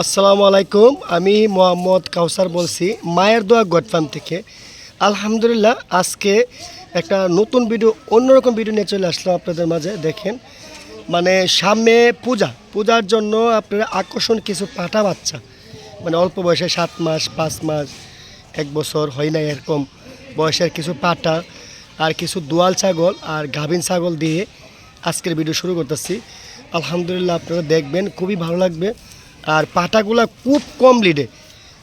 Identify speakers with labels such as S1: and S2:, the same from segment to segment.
S1: আসসালামু আলাইকুম, আমি মোহাম্মদ কাউসার বলছি, মায়ের দোয়া গড ফার্ম থেকে। আলহামদুলিল্লাহ, আজকে একটা নতুন ভিডিও, অন্যরকম ভিডিও নিয়ে চলে আসলাম আপনাদের মাঝে, দেখেন। মানে সামনে পূজা, পূজার জন্য আপনারা আকর্ষণ কিছু পাঠা বাচ্চা। মানে অল্প বয়সে সাত মাস, পাঁচ মাস, এক বছর, হয় না এরকম বয়সের কিছু পাটা আর কিছু দোয়াল ছাগল আর গাভিন ছাগল দিয়ে আজকের ভিডিও শুরু করতেছি। আলহামদুলিল্লাহ, আপনারা দেখবেন, খুবই ভালো লাগবে। আর পাটাগুলা খুব কম লিডে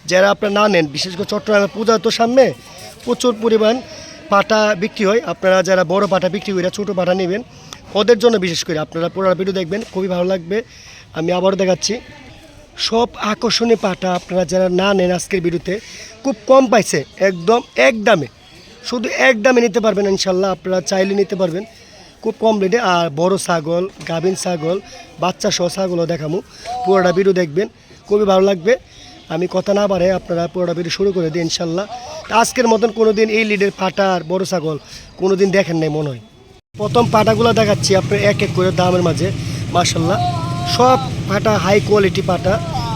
S1: যারা আপনারা না নেন, বিশেষ করে চট্টগ্রামে পূজা তো সামনে প্রচুর পরিমাণ পাটা বিক্রি হয়। আপনারা যারা বড় পাটা বিক্রি করে ছোটো পাটা নেবেন, ওদের জন্য বিশেষ করে আপনারা পুরো ভিডিও দেখবেন, খুবই ভালো লাগবে। আমি আবারও দেখাচ্ছি, সব আকর্ষণীয় পাটা আপনারা যারা না নেন আজকের ভিডিওতে খুব কম পাইছে, একদম, এক দামে। শুধু এক দামে নিতে পারবেন ইনশাল্লাহ, আপনারা চাইলে নিতে পারবেন। খুব কম রেটে, আর বড় ছাগল, গাভিন ছাগল বাচ্চা সহ ছাগলও দেখামু। পুরোটা ভিডিও দেখবেন, খুবই ভালো লাগবে। আমি কথা না বাড়ে আপনারা পুরোটা ভিডিও শুরু করে দিই, ইনশাল্লাহ। আজকের মতন কোনো দিন এই লিডের পাটা আর বড় ছাগল কোনো দিন দেখেন নাই মনে হয়। প্রথম পাটাগুলো দেখাচ্ছি আপনার এক এক করে দামের মাঝে মার্শাল্লাহ সব পাটা হাই কোয়ালিটি পাটা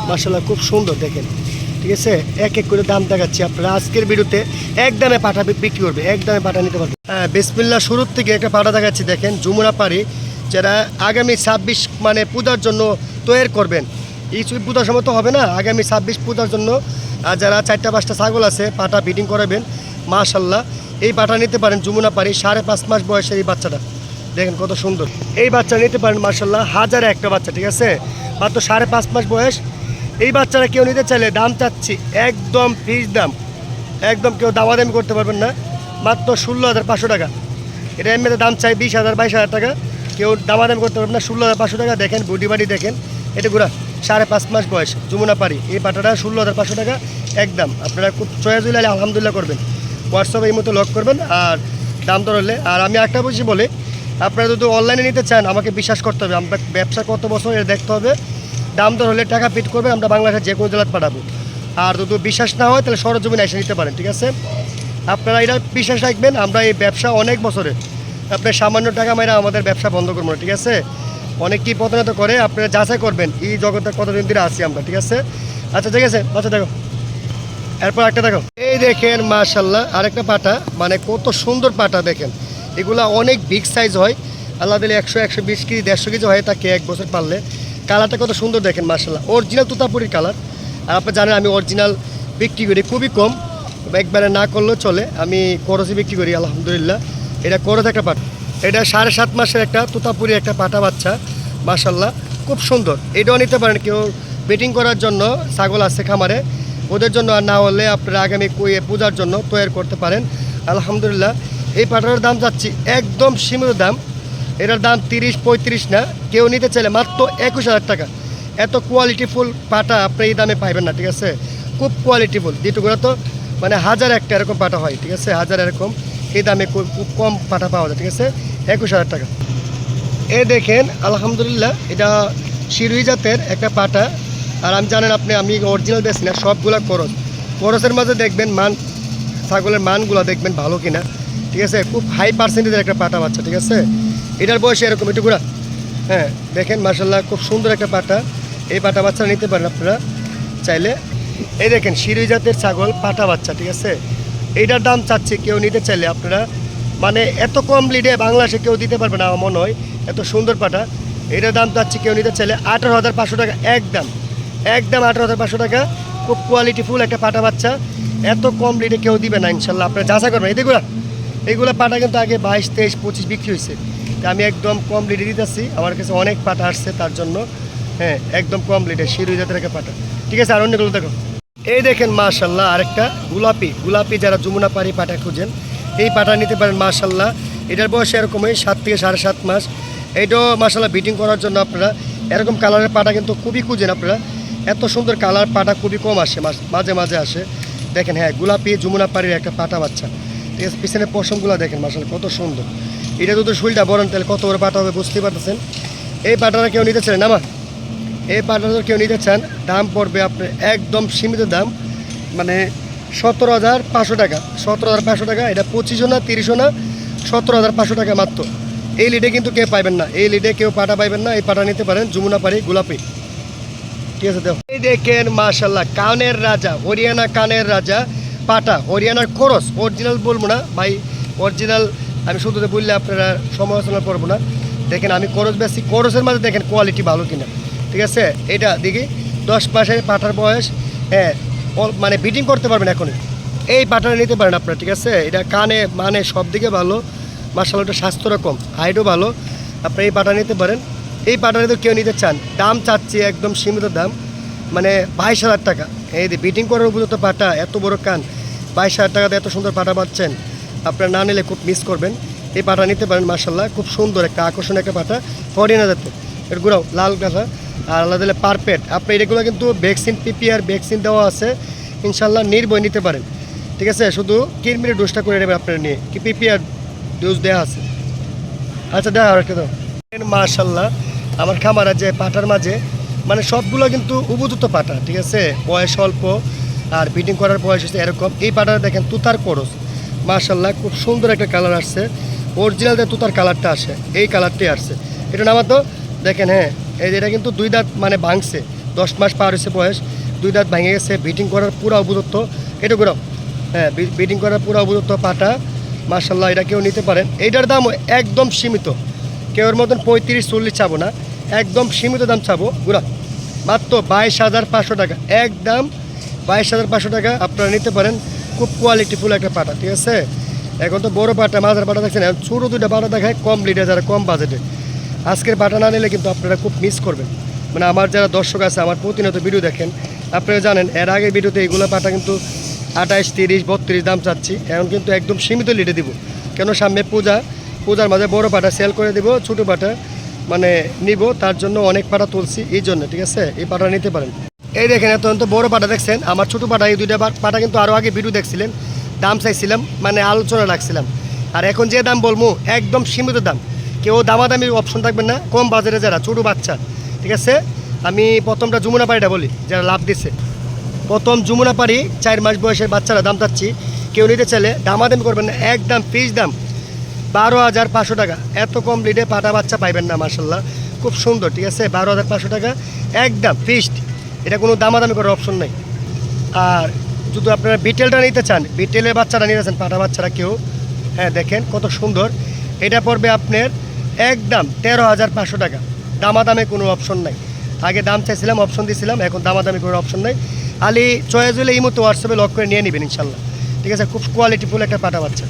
S1: মার্শাল্লাহ খুব সুন্দর দেখেন। ঠিক আছে? এক এক করে দাম দেখাচ্ছি আপনারা। আজকের ভিডিওতে এক দামে পাটা বিক্রি করবে, এক দামে পাটা নিতে পারবে। হ্যাঁ বিসমিল্লা শুরুর থেকে একটা পাটা দেখাচ্ছি, দেখেন, যমুনা পাড়ি, যারা আগামী ছাব্বিশ মানে পূজার জন্য তৈরি করবেন। এই পূজার সময় তো হবে না, আগামী ছাব্বিশ পূজার জন্য যারা চারটা পাঁচটা ছাগল আছে, পাটা ফিটিং করাবেন মাশাল্লাহ এই পাটা নিতে পারেন যমুনা পাড়ি, সাড়ে পাঁচ মাস বয়সের এই বাচ্চাটা। দেখেন কত সুন্দর। এই বাচ্চা নিতে পারেন মার্শাল্লাহ হাজারে একটা বাচ্চা, ঠিক আছে? মাত্র সাড়ে পাঁচ মাস বয়স এই বাচ্চারা কেউ নিতে চাইলে দাম চাচ্ছি, একদম ফিস দাম। একদম কেউ দামাদামি করতে পারবেন না। মাত্র ষোলো হাজার পাঁচশো টাকা। এটা এমনিতে দাম চাই বিশ হাজার, বাইশ হাজার টাকা। কেউ দামাদামি করতে পারবেন না, ষোলো হাজার পাঁচশো টাকা। দেখেন বডি বাড়ি দেখেন। এটা ঘোরা, সাড়ে পাঁচ মাস বয়স, যমুনা পাড়ি। এই পাটাটা ষোলো হাজার পাঁচশো টাকা, একদম। আপনারা খুব চয়েস হইলে আলহামদুলিল্লাহ করবেন। হোয়াটসঅ্যাপে এই মতো লক করবেন আর দাম দর হলে। আর আমি একটা বুঝি বলে, আপনারা যদি অনলাইনে নিতে চান, আমাকে বিশ্বাস করতে হবে। আমরা ব্যবসা কত বছর এটা দেখতে হবে। দাম দর হলে টাকা পিট করবে, আমরা বাংলাদেশের যে কোনো জেলায় পাঠাবো। আর যদি বিশ্বাস না হয়, তাহলে সরজমিন এসে নিতে পারেন, ঠিক আছে? আপনারা এটা বিশ্বাস রাখবেন, আমরা এই ব্যবসা অনেক বছরে আপনার সামান্য টাকা মেরে আমাদের ব্যবসা বন্ধ করব না, ঠিক আছে? অনেক অনেকেই প্রতারিত করে আপনারা যাচাই করবেন, এই জগতে কতদিন ধরে আছি আমরা, ঠিক আছে? আচ্ছা ঠিক আছে আচ্ছা দেখো। এরপর একটা দেখো। এই দেখেন মাশাল্লাহ আরেকটা পাটা মানে কত সুন্দর পাটা দেখেন। এগুলা অনেক বিগ সাইজ হয়। আল্লাহ দিলে একশো একশো বিশ কেজি, দেড়শো কেজি হয় তাকে এক বছর পারলে। কালারটা কত সুন্দর দেখেন মাশাল্লাহ অরিজিনাল তুতাপুরির কালার। আর আপনি জানেন আমি অরিজিনাল বিক্রি করি, খুবই কম। একবারে না করলেও চলে। আমি করসে বিক্রি করি, আলহামদুলিল্লাহ। এটা করজ একটা পাটা। এটা সাড়ে সাত মাসের একটা তুতাপুরি একটা পাটা বাচ্চা মাশাল্লাহ খুব সুন্দর। এটাও নিতে পারেন কেউ। বেটিং করার জন্য ছাগল আছে খামারে। ওদের জন্য আর না হলে আপনারা আগামী কুয়ে পূজার জন্য তৈরি করতে পারেন। আলহামদুলিল্লাহ। এই পাটার দাম যাচ্ছি একদম সীমিত দাম। এটার দাম তিরিশ, পঁয়ত্রিশ না? কেউ নিতে চাইলে মাত্র একুশ হাজার টাকা। এত কোয়ালিটিফুল পাটা আপনি এই দামে পাইবেন না, ঠিক আছে? খুব কোয়ালিটিফুল যেটুকুরা তো মানে হাজার একটা এরকম পাটা হয়, ঠিক আছে? হাজার এরকম। এই দামে খুব কম পাটা পাওয়া যায়, ঠিক আছে? একুশ হাজার টাকা। এ দেখেন, আলহামদুলিল্লাহ, এটা শিরুই জাতের একটা পাটা। আর আমি জানেন আপনি, আমি অরিজিনাল বেশি না, সবগুলা করস করসের মাঝে দেখবেন মান, ছাগলের মানগুলো দেখবেন ভালো কিনা, ঠিক আছে? খুব হাই পার্সেন্টেজের একটা পাটা বাচ্চা, ঠিক আছে? এটার বয়স এরকম, একটু ঘোরা। হ্যাঁ দেখেন মার্শাল্লাহ খুব সুন্দর একটা পাটা। এই পাটা বাচ্চা নিতে পারেন আপনারা চাইলে। এই দেখেন শিরুই জাতের ছাগল, পাটা বাচ্চা, ঠিক আছে? এইটার দাম চাচ্ছে কেউ নিতে চাইলে আপনারা। মানে এত কম লিডে বাংলাদেশে কেউ দিতে পারবে না, আমার মনে হয়। এত সুন্দর পাটা। এটার দাম চাচ্ছে কেউ নিতে চাইলে আঠারো হাজার পাঁচশো টাকা, একদম। একদম আঠারো হাজার পাঁচশো টাকা। খুব কোয়ালিটিফুল একটা পাটা বাচ্চা। এত কম লিডে কেউ দিবে না ইনশাল্লাহ আপনারা যাচাই করবেন। এইগুলো এইগুলো পাটা কিন্তু আগে বাইশ, তেইশ, পঁচিশ বিক্রি হয়েছে। আমি একদম কম দিতেছি। আমার কাছে অনেক পাটা আসছে তার জন্য। হ্যাঁ একদম কম শিরুই জাতের একটা পাটা। ঠিক আছে, আর অন্যগুলো দেখো। এই দেখেন, মাশাল্লাহ, আরেকটা গোলাপি। গোলাপি যারা যমুনা পাড়ি পাটা খুঁজেন, এই পাটা নিতে পারেন, মাশাল্লাহ। এটার বয়স এরকমই সাত থেকে সাড়ে সাত মাস। এইটাও, মাশাল্লাহ বিটিং করার জন্য আপনারা এরকম কালারের পাটা কিন্তু খুবই খুঁজেন আপনারা। এত সুন্দর কালার পাটা খুবই কম আসে মাঝ- মাঝে আসে। দেখেন হ্যাঁ গোলাপি যমুনা পাড়ির একটা পাটা বাচ্চা। ঠিক আছে, পিছনের পশমগুলো দেখেন, মাশাল্লাহ, কত সুন্দর। এটা যদি শুলটা বলেন তাহলে কত বড় পাটা হবে বুঝতেই পারতেছেন? এই পাটাটা কেউ নিতে চান আমার এই পাটাটা কেউ নিতে চান, দাম পড়বে আপনার একদম সীমিত দাম মানে সতেরো হাজার পাঁচশো টাকা। সতেরো হাজার পাঁচশো টাকা, এটা পঁচিশশো না তিরিশশো না, সতেরো হাজার পাঁচশো টাকা মাত্র। এই লিডে কিন্তু কেউ পাইবেন না, এই লিডে কেউ পাটা পাইবেন না, এই পাটা নিতে পারেন যমুনা পাড়ি, গোলাপি। ঠিক আছে দেখো এই দেখেন মাশাল্লাহ কানের রাজা, হরিয়ানা কানের রাজা, পাটা, হরিয়ানার খরচ, অরিজিনাল বলব না, ভাই, অরিজিনাল আমি শুধু বললে আপনারা সমালোচনা করব না। দেখেন আমি করস বেশি করসের মাঝে দেখেন কোয়ালিটি ভালো কিনা। ঠিক আছে? এটা দেখি, দশ মাসের পাঠার বয়স হ্যাঁ মানে বিটিং করতে পারবেন এখনই। এই পাটাটা নিতে পারেন আপনারা, ঠিক আছে? এটা কানে মানে সব দিকে ভালো। মার্শালটা স্বাস্থ্য রকম হাইটও ভালো। আপনারা এই পাটা নিতে পারেন। এই পাটা তো কেউ নিতে চান, দাম চাচ্ছি একদম সীমিত দাম মানে বাইশ হাজার টাকা। এই বিটিং করার উপযুক্ত পাটা, এত বড় কান, বাইশ হাজার টাকাতে এত সুন্দর পাটা পাচ্ছেন। আপনারা না নিলে খুব মিস করবেন। এই পাটা নিতে পারেন মার্শাল্লাহ খুব সুন্দর একটা আকর্ষণীয় একটা পাটা। হরিয়ানা যাতে এর গুঁড়াও, লাল কাঁথা আর আলাদা দিলে পারপেট আপনি এগুলো কিন্তু ভ্যাকসিন, পিপিআর ভ্যাকসিন দেওয়া আছে। ইনশাল্লাহ নির্ভয় নিতে পারেন। ঠিক আছে? শুধু কিরমিরে ডোজটা করে নেবেন আপনারা নিয়ে। কি পিপিআর ডোজ দেওয়া আছে। আচ্ছা দেখা আর একটা দাও। মার্শাল্লাহ আমার খামার আছে পাটার মাঝে মানে সবগুলো কিন্তু উপযুক্ত পাটা। ঠিক আছে? বয়স অল্প, আর বিটিং করার বয়স হচ্ছে এরকম। এই পাটাটা দেখেন, তুতার করস মার্শাল্লাহ খুব সুন্দর একটা কালার আসছে। অরিজিনাল যে তুতার কালারটা আসে, এই কালারটাই আসছে। এটা নামা তো দেখেন হ্যাঁ এটা কিন্তু দুই দাঁত মানে ভাঙছে, দশ মাস পার হয়েছে বয়স, দুই দাঁত ভেঙে গেছে বিটিং করার পুরো উপযুক্ত এটা করে হ্যাঁ বিটিং করার পুরো উপযুক্ত পাটা মার্শাল্লাহ এটা কেউ নিতে পারেন। এইটার দাম একদম সীমিত, কেউ মতন পঁয়ত্রিশ, চল্লিশ চাবো না, একদম সীমিত দাম চাবো গুড়া মাত্র বাইশ হাজার পাঁচশো টাকা, একদম বাইশ হাজার পাঁচশো টাকা আপনারা নিতে পারেন। খুব কোয়ালিটিফুল একটা পাটা, ঠিক আছে? এখন তো বড় পাটা, মাঝার পাটা দেখছেন? ছোটো দুইটা পাটা দেখায় কম লিটার যারা কম বাজেটে আজকের পাটা না নিলে কিন্তু আপনারা খুব মিস করবেন। মানে আমার যারা দর্শক আছে, আমার প্রতিনিয়ত ভিডিও দেখেন। আপনারা জানেন, এর আগে ভিডিওতে এইগুলো পাটা কিন্তু আঠাইশ, তিরিশ, বত্রিশ দাম চাচ্ছি। এখন কিন্তু একদম সীমিত লিটে দিব। কেন সামনে পূজা, পূজার মাঝে বড় পাটা সেল করে দিব, ছোটো পাটা মানে নিব। তার জন্য অনেক পাটা তুলছি, এই জন্য, ঠিক আছে? এই পাটা নিতে পারেন। এই দেখেন এত বড় পাটা দেখছেন। আমার ছোটো পাটা, এই দুইটা পাটা কিন্তু আরও আগে ভিডিও দেখছিলেন। দাম চাইছিলাম মানে আলোচনা রাখছিলাম। আর এখন যে দাম বলব, একদম সীমিত দাম। কেউ দামাদামি অপশন থাকবেন না, কম বাজারে যারা, ছোটো বাচ্চা, ঠিক আছে? আমি প্রথমটা যমুনা পাড়িটা বলি, যারা লাভ দিছে। প্রথম যমুনা পাড়ি, চার মাস বয়সের বাচ্চারা দাম চাচ্ছি। কেউ নিতে চাইলে দামাদামি করবেন না, একদম পিস দাম। বারো হাজার পাঁচশো টাকা। এত কম লিডে পাটা বাচ্চা পাইবেন না মার্শাল্লাহ খুব সুন্দর, ঠিক আছে? বারো হাজার পাঁচশো টাকা, একদম ফিক্সড এটা কোনো দামাদামি করার অপশন নেই। আর যদি আপনারা বিটেলটা নিতে চান, বিটেলের বাচ্চারা নিতে চান, পাটা বাচ্চারা কেউ হ্যাঁ দেখেন কত সুন্দর। এটা পড়বে আপনার একদম তেরো হাজার পাঁচশো টাকা। দামাদামে কোনো অপশন নাই। আগে দাম চাইছিলাম অপশন দিয়েছিলাম এখন দামাদামি কোনো অপশন নাই। আলি চয়েস হলে এই মতো হোয়াটসঅ্যাপে লক করে নিয়ে নেবেন ইনশাল্লাহ। ঠিক আছে, খুব কোয়ালিটিফুল একটা পাটা বাচ্চা।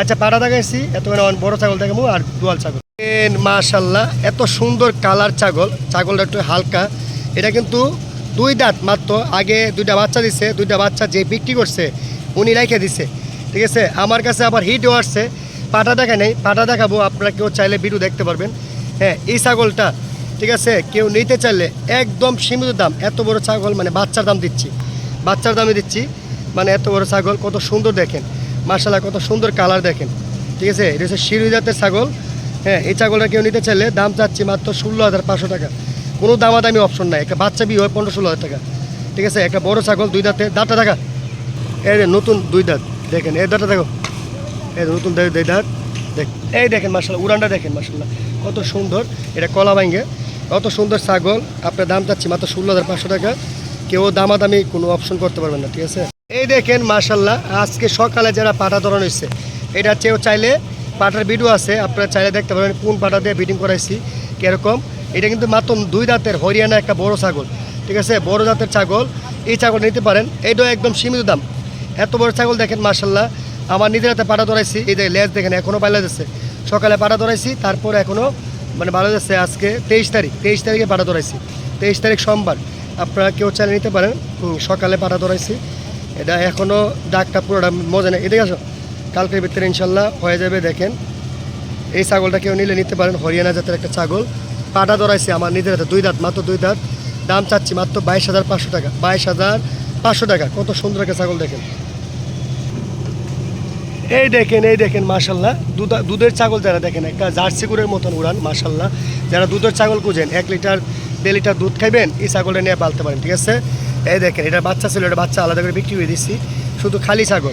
S1: আচ্ছা পাটা দেখাইছি, এত বড় ছাগল দেখাবো, আর দুয়াল ছাগল। মাশাল্লাহ, এত সুন্দর কালার ছাগল। ছাগলটা একটু হালকা এটা কিন্তু দুই দাঁত মাত্র। আগে দুইটা বাচ্চা দিছে, দুইটা বাচ্চা যে বিক্রি করছে, উনি রেখে দিছে। ঠিক আছে? আমার কাছে আবার হিটও আসছে। পাটা দেখা নেই। পাটা দেখাবো, আপনারা কেউ চাইলে ভিডিও দেখতে পারবেন। হ্যাঁ এই ছাগলটা, ঠিক আছে? কেউ নিতে চাইলে একদম সীমিত দাম। এত বড় ছাগল মানে বাচ্চার দাম দিচ্ছি। বাচ্চার দামে দিচ্ছি। মানে এত বড় ছাগল, কত সুন্দর দেখেন। মার্শাল্লাহ কত সুন্দর কালার দেখেন। ঠিক আছে? এটা হচ্ছে শিরু জাতের ছাগল। হ্যাঁ এই ছাগলটা কেউ নিতে চাইলে দাম চাচ্ছি মাত্র ষোলো হাজার পাঁচশো টাকা। কোনো দামাদামি অপশন নাই। একটা বাচ্চা বিয়ে হয় পনেরো ষোলো হাজার টাকা। ঠিক আছে? একটা বড় ছাগল, দুই দাঁতে। দাঁতটা দেখা। এই নতুন দুই দাঁত। দেখেন, এই দাঁতটা দেখো। এই নতুন দুই দাঁত। দেখ, এই দেখেন মার্শাল্লাহ উড়ানটা দেখেন মার্শাল্লাহ কত সুন্দর। এটা কলা ভাঙ্গে কত সুন্দর ছাগল। আপনার দাম চাচ্ছি মাত্র ষোলো হাজার পাঁচশো টাকা। কেউ দামাদামি কোনো অপশন করতে পারবেন না, ঠিক আছে? এই দেখেন মার্শাল্লাহ আজকে সকালে যারা পাটা ধরানো হয়েছে এটা চেয়েও চাইলে পাটার ভিডিও আছে। আপনারা চাইলে দেখতে পারেন কোন পাটা দিয়ে বিটিং করাইছি, কীরকম। এটা কিন্তু মাত্র দুই দাঁতের হরিয়ানা একটা বড় ছাগল, ঠিক আছে? বড় জাতের ছাগল। এই ছাগল নিতে পারেন। এইটাও একদম সীমিত দাম। এত বড় ছাগল দেখেন মার্শাল্লাহ আমার নিজের হাতে পাটা ধরাইছি। এই যে লেজ দেখেন এখনও পাইলা যাচ্ছে। সকালে পাটা ধরাইছি, তারপরে এখনও মানে ভালো যাচ্ছে আজকে তেইশ তারিখ। তেইশ তারিখে পাটা ধরাইছি। তেইশ তারিখ সোমবার। আপনারা কেউ চাইলে নিতে পারেন। সকালে পাটা ধরাইছি। এটা এখনও ডাকটা পুরোটা মজা নেই। এদিকে আসো। কালকের ভিতরে ইনশাল্লাহ হয়ে যাবে, দেখেন। এই ছাগলটা কেউ নিলে নিতে পারেন। হরিয়ানা জাতের একটা ছাগল। পাটা ধরাইছে আমার নিজের হাতে, দুই দাঁত, মাত্র দুই দাঁত। দাম চাচ্ছি মাত্র বাইশ হাজার পাঁচশো টাকা, বাইশ হাজার পাঁচশো টাকা। কত সুন্দর একটা ছাগল দেখেন। এই দেখেন এই দেখেন, মাশাল্লাহ। দুধ- দুধের ছাগল যারা দেখেন, একটা জার্সি গুড়ের মতন উড়ান, মাশাল্লাহ। যারা দুধের ছাগল খুঁজেন, এক লিটার, দেড় লিটার দুধ খাইবেন, এই ছাগলটা নিয়ে পালতে পারেন, ঠিক আছে? এই দেখেন, এটা বাচ্চা ছিল, এটা বাচ্চা আলাদা করে বিক্রি করে দিচ্ছি শুধু খালি ছাগল।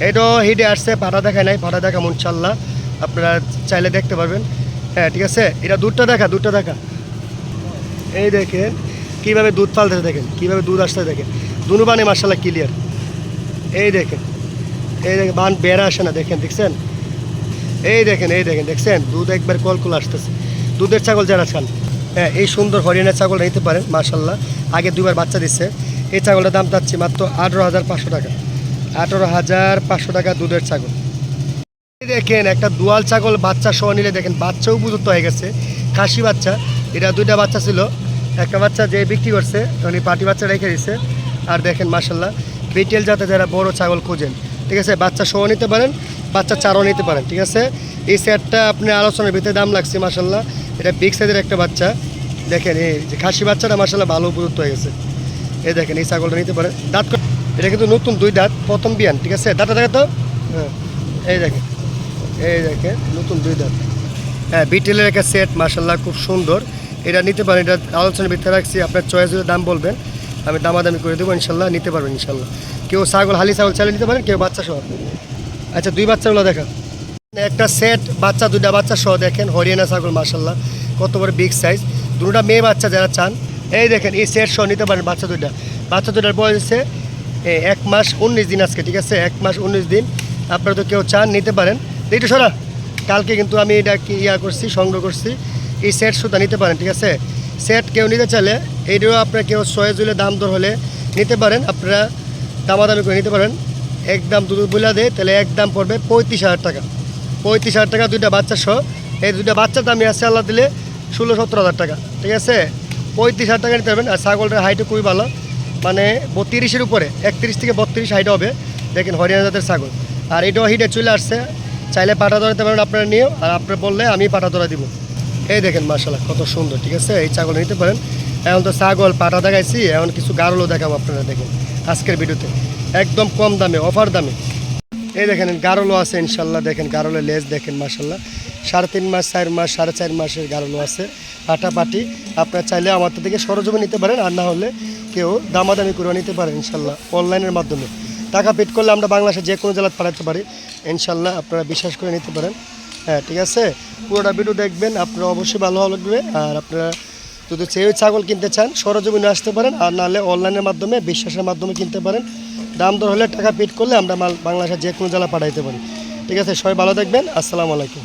S1: এটাও হিটে আসছে, পাটা দেখায় নাই, পাটা দেখা মনশাল্লাহ। আপনারা চাইলে দেখতে পারবেন। হ্যাঁ ঠিক আছে? এটা দুধটা দেখা দুধটা দেখা। এই দেখেন, কীভাবে দুধ পালতে দেখেন, কীভাবে দুধ আসতে দেখেন। দুনু বানে মার্শাল্লাহ ক্লিয়ার এই দেখেন এই দেখেন, বান বেড়া আসে না, দেখেন, দেখছেন? এই দেখেন এই দেখেন, দেখছেন? দুধ একবার কল কলকুল আসতেছে। দুধের ছাগল যারা চান হ্যাঁ এই সুন্দর হরিয়ানার ছাগল নিতে পারেন মার্শাল্লাহ আগে দুবার বাচ্চা দিচ্ছে এই ছাগলটার দাম চাচ্ছি মাত্র আঠেরো হাজার পাঁচশো টাকা। আঠেরো হাজার পাঁচশো টাকা দুধের ছাগল। দেখেন, একটা দুয়াল ছাগল বাচ্চা সহ নিলে দেখেন, বাচ্চাও উপযুক্ত হয়ে গেছে। খাসি বাচ্চা, এটা দুইটা বাচ্চা ছিল। একটা বাচ্চা যে বিক্রি করছে, উনি পাটি বাচ্চা রেখে দিচ্ছে আর দেখেন মাসাল্লাহ বিটেল যাতে যারা বড় ছাগল খোঁজেন, ঠিক আছে, বাচ্চা সহ নিতে পারেন, বাচ্চা চারও নিতে পারেন, ঠিক আছে? এই সেটটা আপনি আলোচনার ভিতরে দাম লাগছে মাসাল্লাহ এটা বিগ সাইজের একটা বাচ্চা। দেখেন, এই যে খাসি বাচ্চাটা মাসাল্লাহ ভালো উপযুক্ত হয়ে গেছে। এই দেখেন, এই ছাগলটা নিতে পারেন। দাঁত এটা কিন্তু নতুন দুই দাঁত, প্রথম বিয়ান, ঠিক আছে? দাঁতটা দেখে তো? হ্যাঁ এই দেখেন। এই দেখেন, নতুন দুই দাঁত হ্যাঁ বিটেলের একটা সেট মাসাল্লাহ খুব সুন্দর। এটা নিতে পারেন, এটা আলোচনার ভিতরে রাখছি, আপনার চয়েসের দাম বলবেন। আমি দামাদামি করে দেবো ইনশাল্লাহ নিতে পারবেন ইনশাল্লাহ কেউ ছাগল, হালি ছাগল চালিয়ে নিতে পারেন, কেউ বাচ্চা সহ। আচ্ছা দুই বাচ্চাগুলো দেখা একটা সেট বাচ্চা, দুইটা বাচ্চা সহ, দেখেন, হরিয়ানা ছাগল মাসাল্লাহ কত বড় বিগ সাইজ দুটা মেয়ে বাচ্চা যারা চান, এই দেখেন, এই সেট সহ নিতে পারেন বাচ্চা দুইটা। বাচ্চা দুইটার বয়স হচ্ছে এক মাস উনিশ দিন আজকে, ঠিক আছে? এক মাস উনিশ দিন। আপনারা তো কেউ চান, নিতে পারেন। একটু সরা। কালকে কিন্তু আমি এটা কি ইয়া করছি, সংগ্রহ করছি। এই সেট সুতা নিতে পারেন, ঠিক আছে? সেট কেউ নিতে চাইলে এইটাও আপনার কেউ ছয় জুলে দাম দর হলে নিতে পারেন। আপনারা দামাদামি করে নিতে পারেন। একদম দুধ বইলা দেয় তাহলে একদম পড়বে পঁয়ত্রিশ হাজার টাকা। পঁয়ত্রিশ হাজার টাকা দুইটা বাচ্চা সহ। এই দুইটা বাচ্চার দামই আছে আল্লাহ দিলে ষোলো সত্তর হাজার টাকা, ঠিক আছে? পঁয়ত্রিশ হাজার টাকা নিতে পারবেন। আর ছাগলটার হাইটও খুবই ভালো। মানে বত্রিশের উপরে, একত্রিশ থেকে বত্রিশ হাইট হবে। দেখেন হরিয়ানা জাতের ছাগল। আর এটাও হিটে চলে আসছে। চাইলে পাটা ধরাতে পারেন আপনারা নিয়েও, আর আপনার বললে আমি পাটা ধরা দিব। এই দেখেন মার্শাল্লাহ কত সুন্দর, ঠিক আছে? এই ছাগল নিতে পারেন। এখন তো ছাগল, পাটা দেখাইছি, এখন কিছু গারলও দেখাবো আপনারা দেখেন, আজকের ভিডিওতে। একদম কম দামে, অফার দামে। এই দেখেন, গারলও আছে ইনশাল্লাহ দেখেন, গারলের লেজ দেখেন মার্শাল্লাহ সাড়ে তিন মাস, চার মাস, সাড়ে চার মাসের গারলও আছে, পাটাপাটি। আপনারা চাইলে আমার থেকে সরজমে নিতে পারেন, আর না হলে কেউ দামাদামি করে নিতে পারেন ইনশাল্লাহ অনলাইনের মাধ্যমে। টাকা পেড করলে আমরা বাংলাদেশের যে কোনো জেলাতে পাঠাতে পারি। ইনশাল্লাহ আপনারা বিশ্বাস করে নিতে পারেন। হ্যাঁ ঠিক আছে? পুরোটা ভিডিও দেখবেন, আপনারা অবশ্যই ভালো লাগবে। আর আপনারা যদি সেই ছাগল কিনতে চান, সরজমিনে আসতে পারেন, আর নাহলে অনলাইনের মাধ্যমে, বিশ্বাসের মাধ্যমে কিনতে পারেন। দাম দর হলে টাকা পেড করলে আমরা মাল বাংলাদেশের যে কোনো জেলা পাঠাইতে পারি। ঠিক আছে? সবাই ভালো দেখবেন আসসালামু আলাইকুম।